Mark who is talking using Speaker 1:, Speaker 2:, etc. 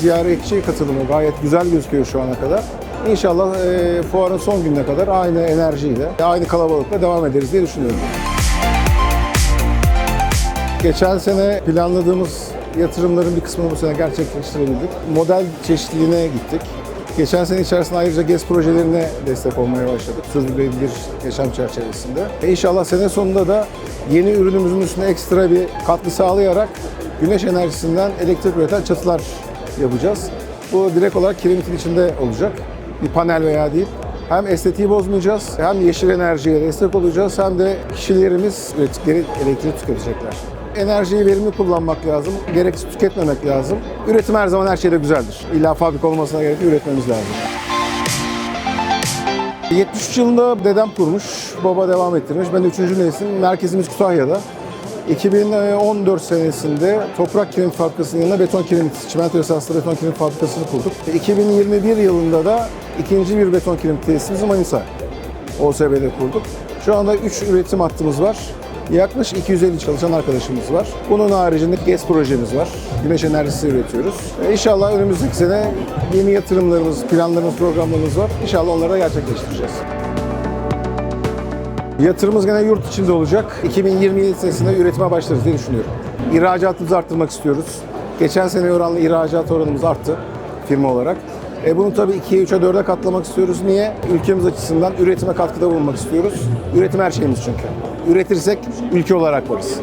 Speaker 1: ziyaretçi katılımı gayet güzel gözüküyor şu ana kadar. İnşallah e, fuarın son gününe kadar aynı enerjiyle, aynı kalabalıkla devam ederiz diye düşünüyorum. Geçen sene planladığımız yatırımların bir kısmını bu sene gerçekleştirebildik. Model çeşitliliğine gittik. Geçen sene içerisinde ayrıca GES projelerine destek olmaya başladık. Sürdürülebilir yaşam çerçevesinde. E inşallah sene sonunda da yeni ürünümüzün üstüne ekstra bir katkı sağlayarak güneş enerjisinden elektrik üreten çatılar yapacağız. Bu direkt olarak kiremitin içinde olacak. Bir panel veya değil. Hem estetiği bozmayacağız, hem yeşil enerjiye destek olacağız, hem de kişilerimiz ürettikleri elektriği tüketecekler. Enerjiyi verimli kullanmak lazım, gereksiz tüketmemek lazım. Üretim her zaman her şeyde güzeldir. İlla fabrika olmasına gerek üretmemiz lazım. 73 yılında dedem kurmuş, baba devam ettirmiş. Ben 3. nesil, merkezimiz Kütahya'da. 2014 senesinde toprak kiremit fabrikasının yanına beton kiremit, çimento esaslı beton kiremit fabrikasını kurduk. 2021 yılında da ikinci bir beton kiremit tesisimizi Manisa OSB'de kurduk. Şu anda 3 üretim hattımız var. Yaklaşık 250 çalışan arkadaşımız var. Bunun haricinde GES projemiz var. Güneş enerjisi üretiyoruz. E, İnşallah önümüzdeki sene yeni yatırımlarımız, planlarımız, programlarımız var. İnşallah onları da gerçekleştireceğiz. Yatırımımız gene yurt içinde olacak. 2027 senesinde üretime başlarız diye düşünüyorum. İhracatımızı arttırmak istiyoruz. Geçen sene oranla ihracat oranımız arttı firma olarak. E bunu tabii 2'ye, 3'e, 4'e katlamak istiyoruz. Niye? Ülkemiz açısından üretime katkıda bulunmak istiyoruz. Üretim her şeyimiz çünkü. Üretirsek ülke olarak varız.